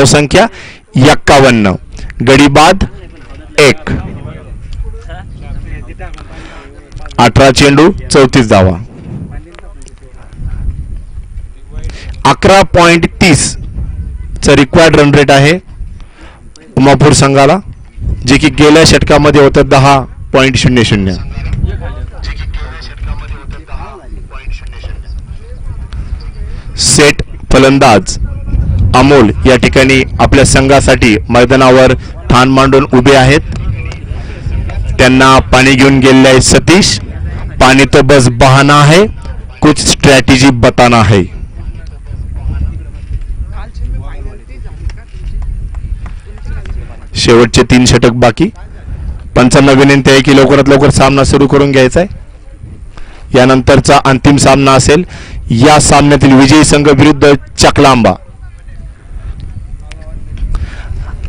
धावसंख्या एक्कावन्न. गडीबाद एक. अठरा चेंडू चौतीस धावा. अकरा पॉइंट तीस. च रिक्वायर्ड रन रेट आहे. उमापूर संघाला जे की गेल्या षटकामध्ये होतं दहा पॉईंट शून्य शून्य. सेट फलंदाज अमोल या ठिकाणी आपल्या संघासाठी मैदानावर ठाण मांडून उभे आहेत. त्यांना पाणी घेऊन गेलेले आहे सतीश. पाणी तो बस बहाना आहे. कुछ स्ट्रॅटेजी बताना है शेवटचे तीन षटक बाकी. पंचांना विनंती आहे की लवकरात लवकर सामना सुरू करून घ्यायचा आहे. यानंतरचा अंतिम सामना असेल. या सामन्यातील विजयी संघ विरुद्ध चकलांबा.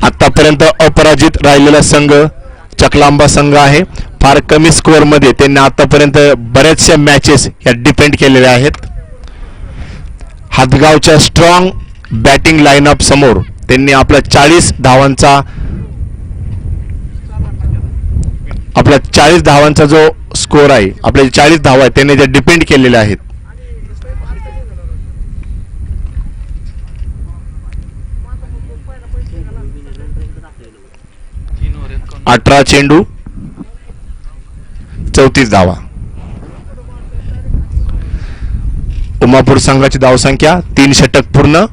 आतापर्यंत अपराजित राहिलेला संघ चकलांबा संघ आहे. फार कमी स्कोअरमध्ये त्यांनी आतापर्यंत बऱ्याचशा मॅचेस या डिपेंड केलेल्या आहेत. हातगावच्या स्ट्रॉंग बॅटिंग लाईनअप समोर त्यांनी आपला चाळीस धावांचा आपला चाळीस धावांचा जो स्कोअर आहे आपले चाळीस धावा आहेत त्यांनी ज्या डिपेंड केलेल्या आहेत. अठरा चेंडू चौतीस धावा. उमापूर संघाची धावसंख्या तीन षटक पूर्ण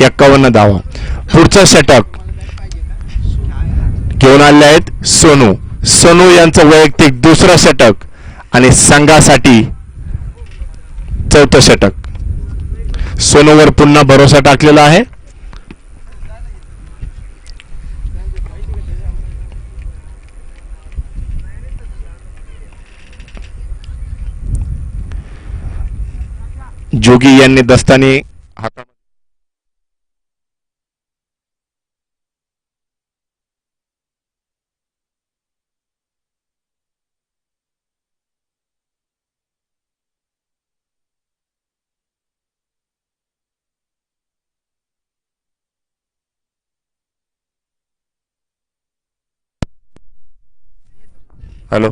एक्कावन्न धावा. पुढचं षटक घेऊन आले आहेत सोनू. सोनू यांचं वैयक्तिक दुसरं षटक आणि संघासाठी चौथं षटक. सोनूवर पुन्हा भरोसा टाकलेला आहे. जोगी यांनी दस्ताने हाता हॅलो.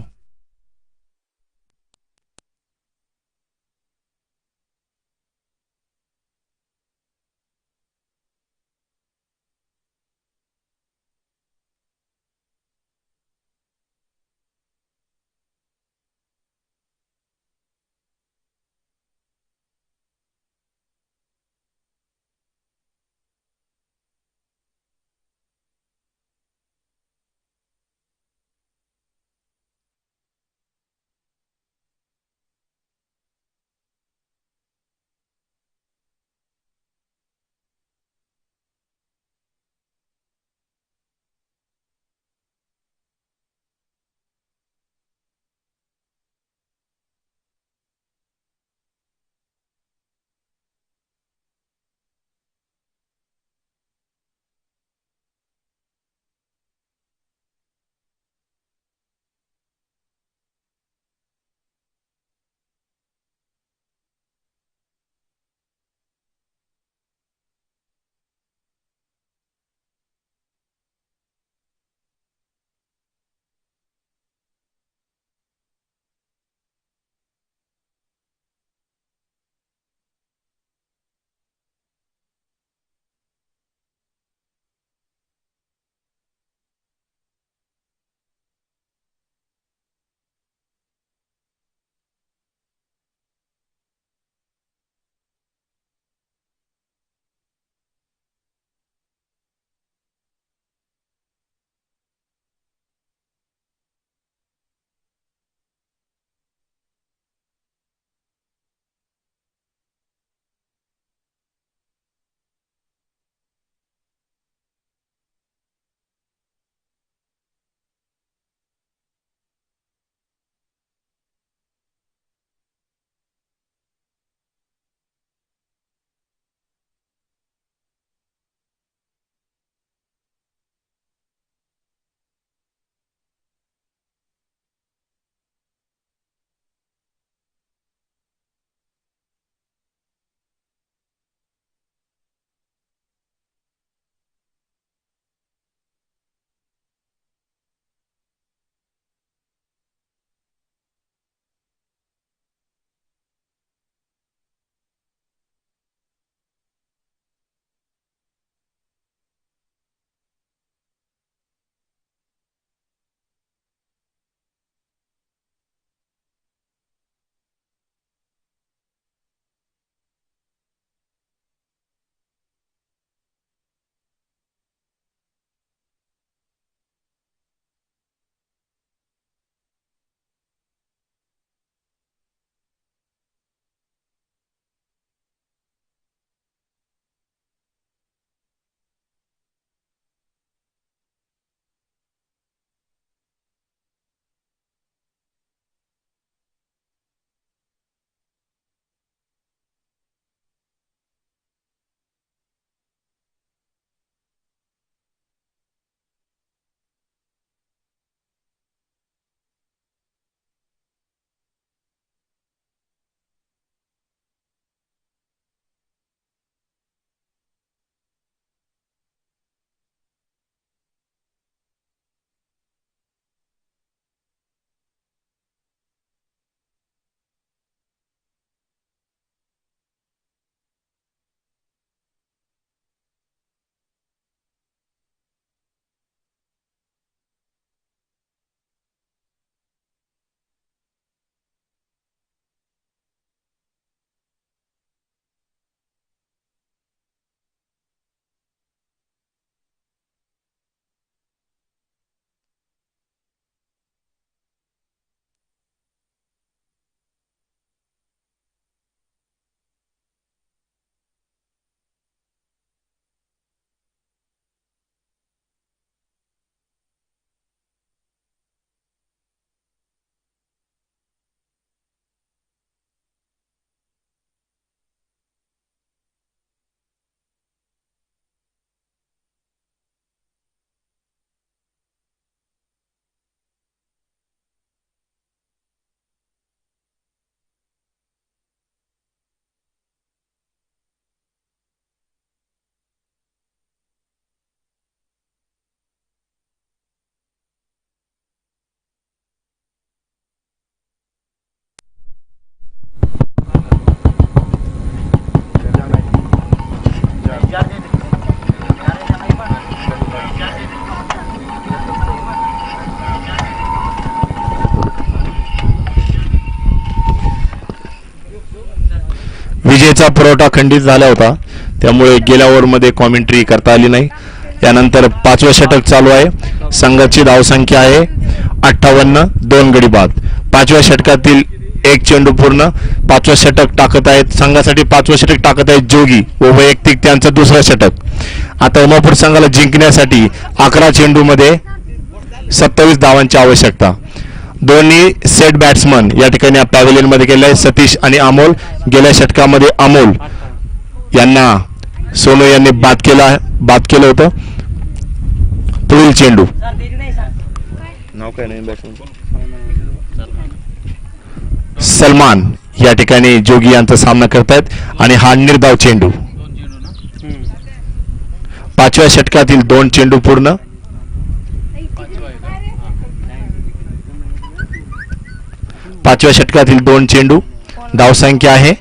विजेचा पुरवठा खंडित झाला होता. त्यामुळे गेल्या ओव्हरमध्ये कॉमेंट्री करता आली नाही. त्यानंतर पाचवं षटक चालू आहे. संघाची धावसंख्या आहे. अठ्ठावन्न दोन गडी बाद. पाचव्या षटकातील एक चेंडू पूर्ण पाचवं षटक टाकत आहेत. संघासाठी पाचवं षटक टाकत आहेत जोगी व वैयक्तिक त्यांचं दुसरं षटक. आता उमापूर संघाला जिंकण्यासाठी अकरा चेंडूमध्ये सत्तावीस धावांची आवश्यकता. दोन्ही सेट बॅट्समन या ठिकाणी पॅव्हिलियनमध्ये गेले सतीश आणि अमोल. गेल्या षटकामध्ये अमोल यांना सोनू यांनी बाद केला बाद केलं होतं. पुढील चेंडू. सलमान या ठिकाणी जोगी यांचा सामना करतायत आणि हा निर्धाव चेंडू. पाचव्या षटकातील दोन चेंडू पूर्ण. पाचव्या षटकातील दोन चेंडू धावसंख्या आहे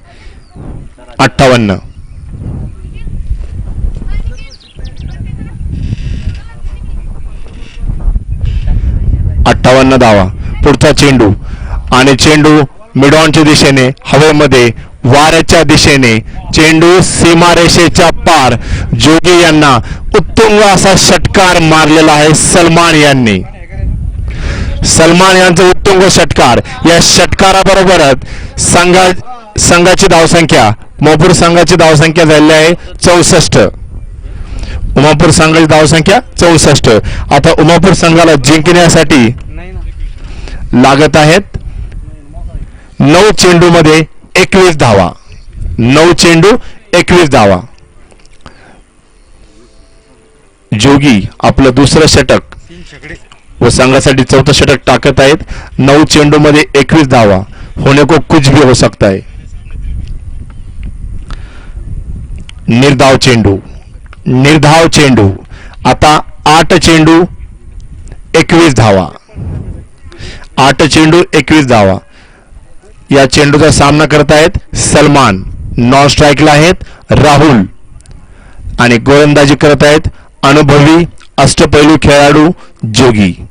अठ्ठावन्न. अठ्ठावन्न धावा. पुढचा चेंडू. आणि चेंडू मिडॉनच्या दिशेने हवेमध्ये वाऱ्याच्या दिशेने चेंडू सीमारेषेच्या पार. जोगी यांना उत्तुंग असा षटकार मारलेला आहे सलमान यांनी. सलमान यांचं उत्तुंग षटकार. या षटकाराबरोबरच संघा संघाची धावसंख्या मोपूर संघाची धावसंख्या झालेली आहे चौसष्ट. उमापूर संघाची धावसंख्या चौसष्ट. आता उमापूर संघाला जिंकण्यासाठी लागत आहेत नऊ चेंडू मध्ये एकवीस धावा. नऊ चेंडू एकवीस धावा. जोगी आपलं दुसरं षटक. व संघासाठी चौथं षटक टाकत आहेत. नऊ चेंडूमध्ये एकवीस धावा. होने को कुछ भी हो सकता है. निर्धाव चेंडू. निर्धाव चेंडू. आता आठ चेंडू एकवीस धावा. आठ चेंडू एकवीस धावा. या चेंडूचा सामना करत आहेत सलमान. नॉन स्ट्राईकला आहेत राहुल. आणि गोलंदाजी करत आहेत अनुभवी अष्टपैलू खेळाडू जोगी.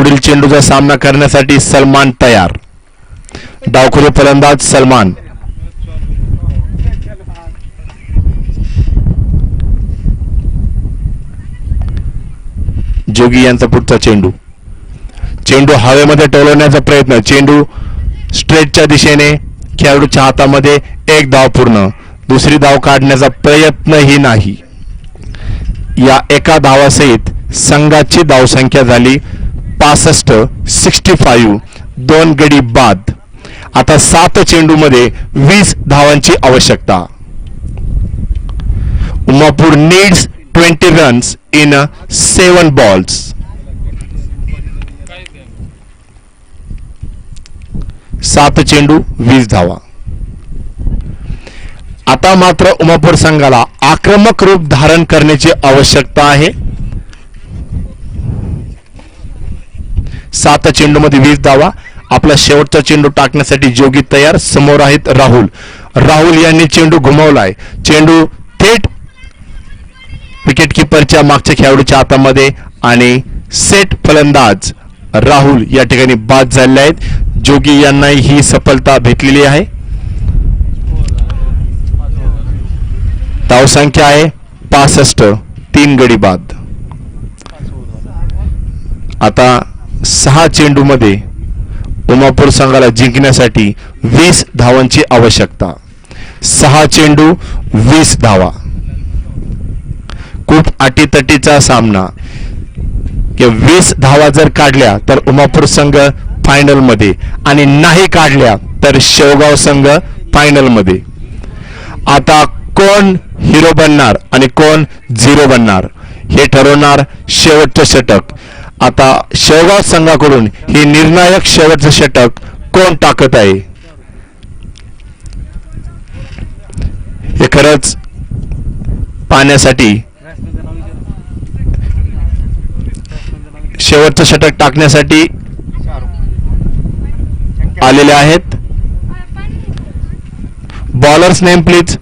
पुढील चेंडूचा सामना करण्यासाठी सलमान तयार. डावखुरे फलंदाज सलमान. जोगी यांचा पुढचा चेंडू. चेंडू हवेमध्ये टोलवण्याचा प्रयत्न. चेंडू स्ट्रेटच्या दिशेने खेळाडूच्या हातामध्ये एक धाव पूर्ण. दुसरी धाव काढण्याचा प्रयत्नही नाही. या एका धावासहित संघाची धावसंख्या झाली. पासष्ट सिक्स्टी फाईव्ह दोन गडी बाद. आता सात चेंडूमध्ये वीस धावांची आवश्यकता. Umapur needs twenty runs in seven balls सात चेंडू वीस धावा. आता मात्र उमापूर संघाला आक्रमक रूप धारण करण्याची आवश्यकता आहे. सात चेंडूमध्ये वीस धावा. आपला शेवटचा चेंडू टाकण्यासाठी जोगी तयार. समोर आहेत राहुल. राहुल यांनी चेंडू घुमवलाय. चेंडू थेट विकेट किपरच्या मागच्या खेळाडूच्या हातामध्ये आणि सेट फलंदाज राहुल या ठिकाणी बाद झालेले आहेत. जोगी यांना ही सफलता भेटलेली आहे. धावसंख्या आहे पासष्ट. तीन गडी बाद. आता सहा चेंडू मध्ये उमापूर संघाला जिंकण्यासाठी वीस धावांची आवश्यकता. सहा चेंडू वीस धावा. खूप अटीतटीचा सामना. वीस धावा जर काढल्या तर उमापूर संघ फायनलमध्ये आणि नाही काढल्या तर शेवगाव संघ फायनलमध्ये आता कोण हिरो बनणार आणि कोण झिरो बनणार हे ठरवणार शेवटचं षटक. आता शेवगाव संघाकडून हे निर्णायक शेवटचं षटक कोण टाकत आहे? हे खरंच पाहण्यासाठी शेवटचं षटक टाकण्यासाठी आलेले आहेत. बॉलर्स नेम प्लीज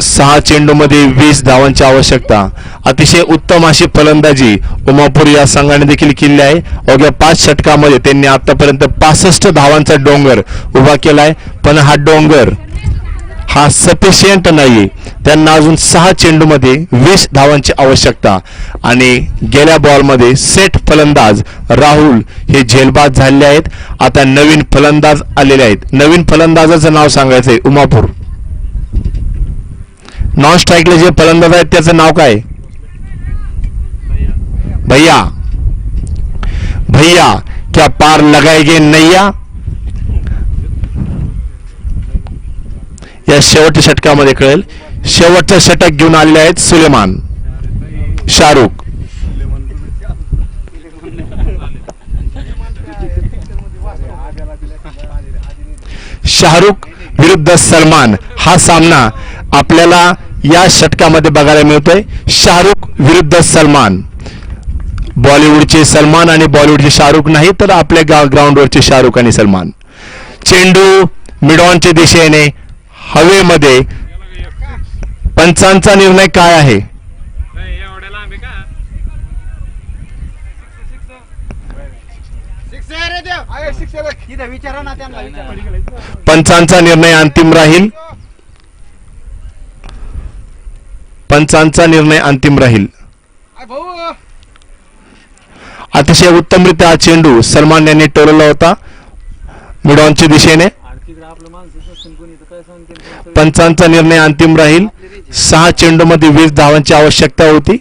सहा चेंडूमध्ये वीस धावांची आवश्यकता. अतिशय उत्तम अशी फलंदाजी उमापूर या संघाने देखील केली आहे. अवघ्या पाच षटकामध्ये त्यांनी आतापर्यंत पासष्ट धावांचा डोंगर उभा केलाय. पण हा डोंगर हा सफिशियंट नाही त्यांना अजून सहा चेंडूमध्ये वीस धावांची आवश्यकता. आणि गेल्या बॉलमध्ये सेट फलंदाज राहुल हे झेलबाद झालेले आहेत. आता नवीन फलंदाज आलेले आहेत. नवीन फलंदाजाचं नाव सांगायचंय उमापूर. नॉन स्ट्राईकला जे फलंदाज आहेत त्याचं नाव काय? भैया. भैया क्या पार लगायगे नैया? या शेवटच्या षटकामध्ये कळेल. शेवटचं षटक घेऊन आलेले आहेत सुलेमान. शाहरुख. शाहरुख विरुद्ध सलमान. हा सामना आपल्याला या षटकामध्ये बघायला मिळतोय शाहरुख विरुद्ध सलमान बॉलिवूडचे सलमान आणि बॉलिवूडचे शाहरुख नाही तर आपल्या गा ग्राउंडवरचे शाहरुख आणि सलमान चेंडू मिडॉनच्या दिशेने हवेमध्ये पंचांचा निर्णय काय आहे पंचांचा निर्णय अंतिम राहील पंचांचा निर्णय अंतिम राहील. अतिशय उत्तमरित्या हा चेंडू सलमान यांनी टोलवला होता. मिडॉनच्या दिशेने. पंचांचा निर्णय अंतिम राहील. सहा चेंडूमध्ये वीस धावांची आवश्यकता होती.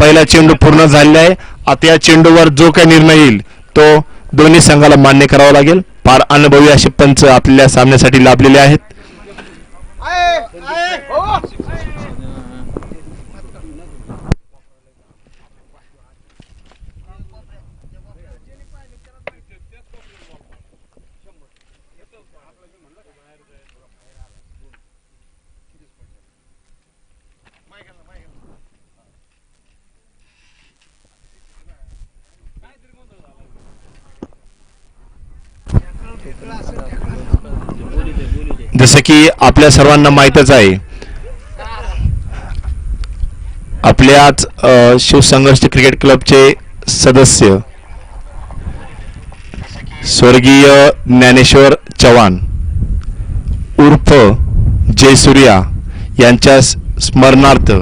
पहिला चेंडू पूर्ण झालेला आहे. आता या चेंडूवर जो काही निर्णय येईल तो दोन्ही संघाला मान्य करावा लागेल. फार अनुभवी असे पंच आपल्या सामन्यासाठी लाभलेले आहेत. जसं की आपल्या सर्वांना माहीतच आहे. आपल्याच शिवसंघर्ष क्रिकेट क्लबचे सदस्य स्वर्गीय ज्ञानेश्वर चव्हाण उर्फ जयसूर्या यांच्या स्मरणार्थ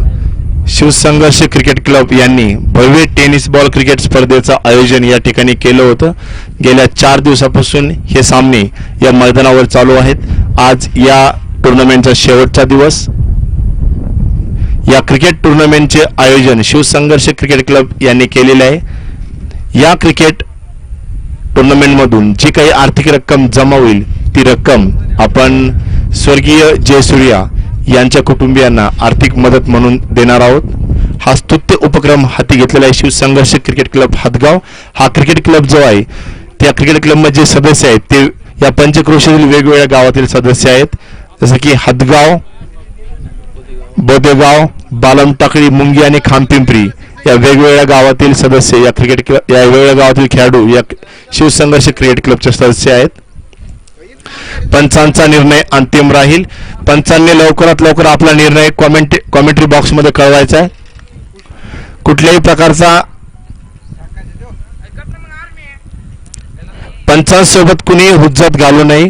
शिवसंघर्ष क्रिकेट क्लब यांनी भव्य टेनिस बॉल क्रिकेट स्पर्धेचं आयोजन या ठिकाणी केलं होतं. गेल्या चार दिवसापासून हे सामने या मैदानावर चालू आहेत. आज या टुर्नामेंटचा शेवटचा दिवस. या क्रिकेट टुर्नामेंटचे आयोजन शिवसंघर्ष क्रिकेट क्लब यांनी केलेले आहे. या क्रिकेट टुर्नामेंटमधून जी काही आर्थिक रक्कम जमा होईल ती रक्कम आपण स्वर्गीय जयसूर्या यांच्या कुटुंबियांना आर्थिक मदत म्हणून देणार आहोत. हा स्तुत्य उपक्रम हाती घेतलेला आहे शिवसंघर्ष क्रिकेट क्लब हातगाव. हा क्रिकेट क्लब जो आहे त्या क्रिकेट क्लबमध्ये जे सदस्य आहेत ते या पंचक्रोशीतील वेगवेगळ्या गावातील सदस्य आहेत. जसं की हदगाव बोदेगाव बालम टाकळी मुंगी आणि खामपिंपरी. या वेगवेगळ्या गावातील सदस्य या क्रिकेट क्लब या वेगवेगळ्या गावातील खेळाडू या शिवसंघर्ष क्रिकेट क्लबचे सदस्य आहेत. पंचांचा निर्णय अंतिम राहील. पंचांनी लवकरात लवकर आपला निर्णय कॉमेंट कॉमेंट्री बॉक्समध्ये कळवायचा आहे. कुठल्याही प्रकारचा पंचांसोबत कुणी हुज्जत घालू नये.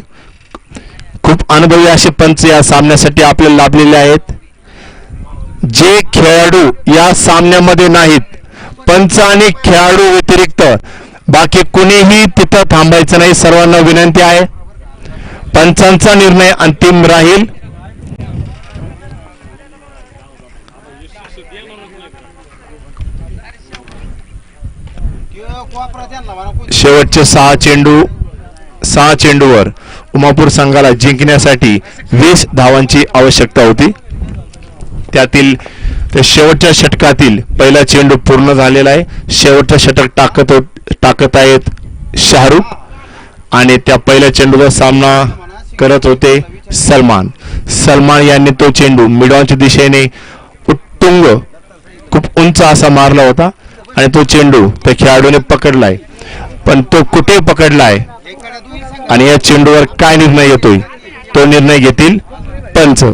खूप अनुभवी असे पंच या सामन्यासाठी आपल्याला लाभलेले आहेत. जे खेळाडू या सामन्यामध्ये नाहीत पंच आणि खेळाडू व्यतिरिक्त बाकी कुणीही तिथं थांबायचं नाही सर्वांना विनंती आहे. पंचांचा निर्णय अंतिम राहील. शेवटचे सहा चेंडू सहा चेंडूवर उमापूर संघाला जिंकण्यासाठी वीस धावांची आवश्यकता होती. त्यातील त्या शेवटच्या षटकातील पहिला चेंडू पूर्ण झालेला आहे. शेवटचं षटक टाकत टाकत आहेत शाहरुख आणि त्या पहिल्या चेंडूचा सामना करत होते सलमान. सलमान यांनी तो चेंडू मिडॉनच्या दिशेने उत्तुंग खूप उंच असा मारला होता आणि तो चेंडू त्या खेळाडूने पकडलाय. पण तो कुठे पकडलाय आणि या चेंडूवर काय निर्णय येतोय? तो निर्णय घेतील पंच.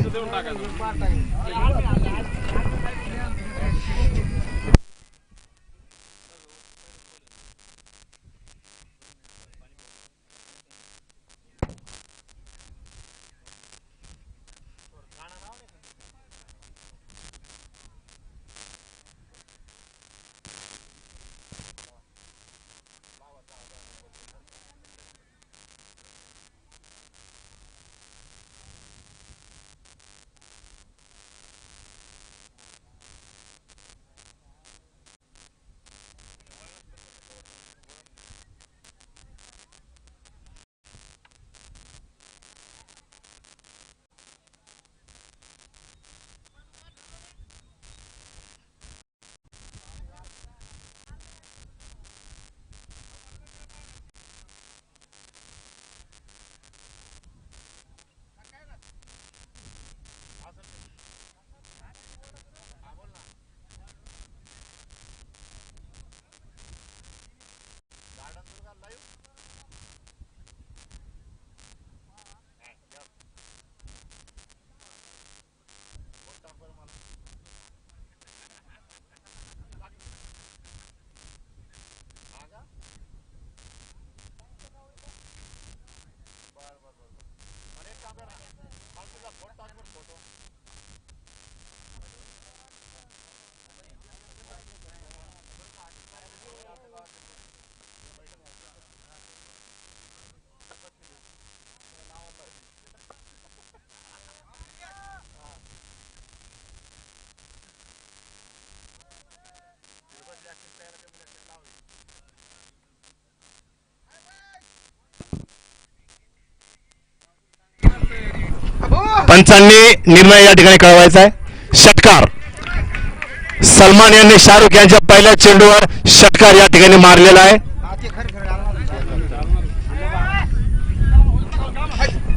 पंचांनी निर्णय या ठिकाणी कळवायचा आहे. षटकार. सलमान यांनी शाहरुख यांच्या पहिल्या चेंडूवर षटकार या ठिकाणी मारलेला आहे. हॅलो हॅलो खरं खरं आलं ना.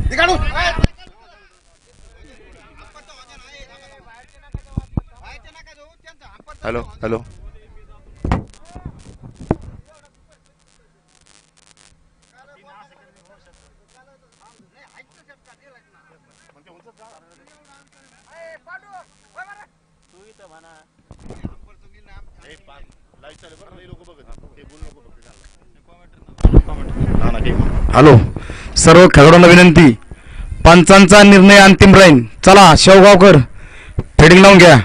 ते काढू. बाहेरचे नका जाऊ, त्यांचं हंपर हॅलो हॅलो हॅलो. सर्व खेळाडूंना विनंती. पंचांचा निर्णय अंतिम राहील. चला शेवगावकर फिडिंग लावून घ्या.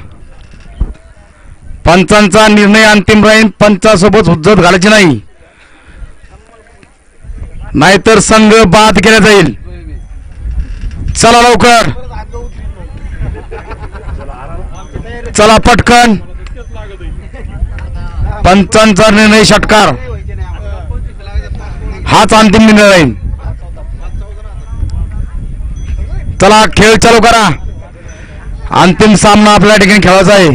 पंचांचा निर्णय अंतिम राहील. पंचासोबत हुज्जत घालायची नाही. नाहीतर संघ बाद केला जाईल. चला लवकर. चला पटकन. पंचांचा निर्णय षटकार. हाच अंतिम निर्णय राहील. चला खेळ चालू करा. अंतिम सामना आपल्या ठिकाणी खेळायचा आहे.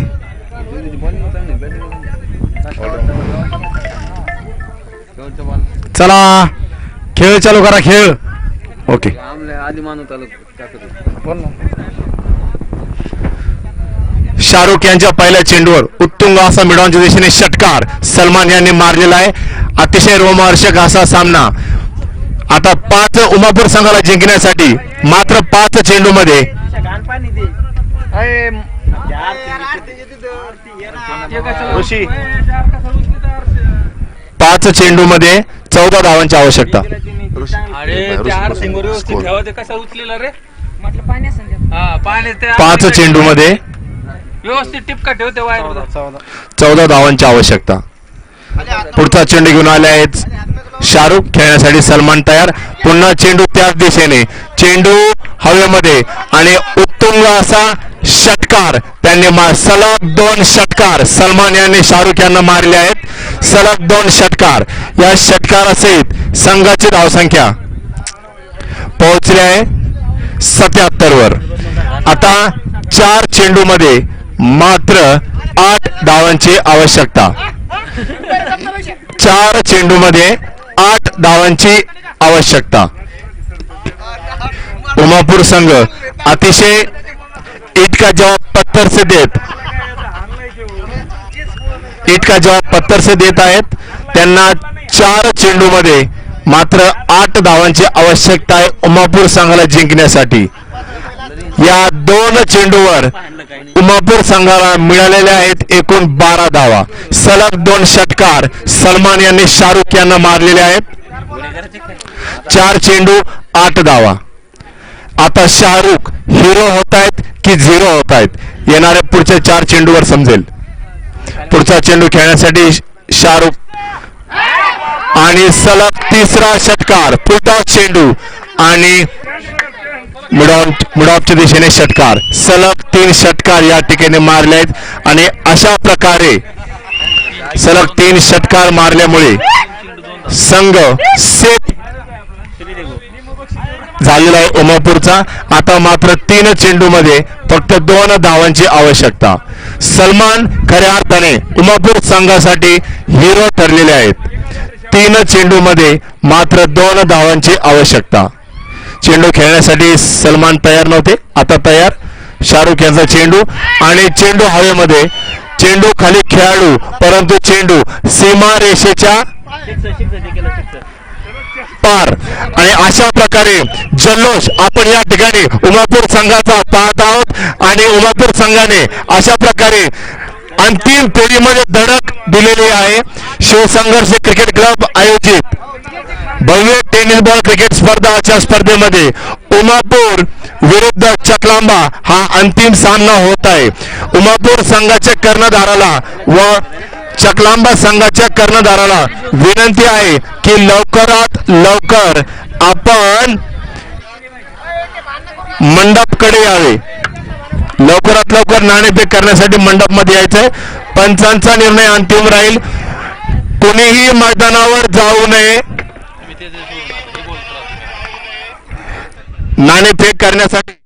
चला खेळ चालू करा खेळ. ओके शाहरुख यांच्या पहिल्या चेंडूवर उत्तुंग असा मिळवण्याच्या दिशेने षटकार सलमान यांनी मारलेला आहे. अतिशय रोमहर्षक असा सामना. आता पाच उमापूर संघाला जिंकण्यासाठी मात्र पाच चेंडू मध्ये पाच चेंडू मध्ये चौदा धावांची आवश्यकता. हा पाच चेंडू मध्ये व्यवस्थित टिपका ठेवते चौदा धावांची आवश्यकता. पुढचा चेंडू घेऊन आले आहेत शाहरुख खेळण्यासाठी सलमान तयार. पुन्हा चेंडू त्याच दिशेने. चेंडू हवेमध्ये आणि उत्तुंग असा षटकार. त्यांनी सलग दोन षटकार. सलमान यांनी शाहरुख यांना मारले आहेत. सलग दोन षटकार. या षटकारासहित संघाची धावसंख्या पोहोचली आहे सत्याहत्तर वर आता चार चेंडू मध्ये मात्र आठ धावांची आवश्यकता. चार चेंडू मध्ये आठ धावांची आवश्यकता. उमापूर संघ अतिशय इटका जवाब पत्थर से देत. इटका जवाब पत्थर से देत आहेत. त्यांना चार चेंडू मध्ये मात्र आठ धावांची आवश्यकता आहे उमापूर संघाला जिंकण्यासाठी. या दोन चेंडूवर उमापूर संघाला मिळालेल्या आहेत एकूण बारा धावा. सलग दोन षटकार सलमान यांनी शाहरुख यांना मारलेले आहेत. चार चेंडू आठ धावा. आता शाहरुख हिरो होत आहेत की झिरो होत आहेत? येणाऱ्या पुढच्या चार चेंडूवर समजेल. पुढचा चेंडू खेळण्यासाठी शाहरुख आणि सलग तिसरा षटकार पुढचा चेंडू आणि मिडॉप मिडॉपच्या दिशेने षटकार. सलग तीन षटकार या ठिकाणी मारले आहेत आणि अशा प्रकारे सलग तीन षटकार मारल्यामुळे संघ सेट झालेला आहे उमापूरचा. आता मात्र तीन चेंडू मध्ये फक्त दोन धावांची आवश्यकता. सलमान खऱ्या अर्थाने उमापूर संघासाठी हिरो ठरलेले आहेत. तीन चेंडू मध्ये मात्र दोन धावांची आवश्यकता. चेंडू खेळण्यासाठी सलमान तयार नव्हते. आता तयार. शाहरुख यांचा चेंडू आणि चेंडू हवेमध्ये. चेंडू खाली खेळाडू परंतु चेंडू सीमा रेषेच्या पार. आणि अशा प्रकारे जल्लोष आपण या ठिकाणी उमापूर संघाचा पाहत आहोत. आणि उमापूर संघाने अशा प्रकारे अंतिम फेरीमध्ये धडक दिलेली आहे. शिवसंघर्ष क्रिकेट क्लब आयोजित. भव्य टेनिस बॉल क्रिकेट स्पर्धाच्या स्पर्धेमध्ये उमापूर विरुद्ध चकलांबा हा अंतिम सामना होत आहे. उमापूर संघाच्या कर्णधाराला व चकलांबा संघाच्या कर्णधाराला विनंती आहे की लवकरात लवकर आपण मंडपकडे यावे. लवकरात लवकर नाणेफेक करण्यासाठी मंडपमध्ये यायचंय. पंचांचा निर्णय अंतिम राहील. कोणीही मैदानावर जाऊ नये. नाणेफेक करण्यासाठी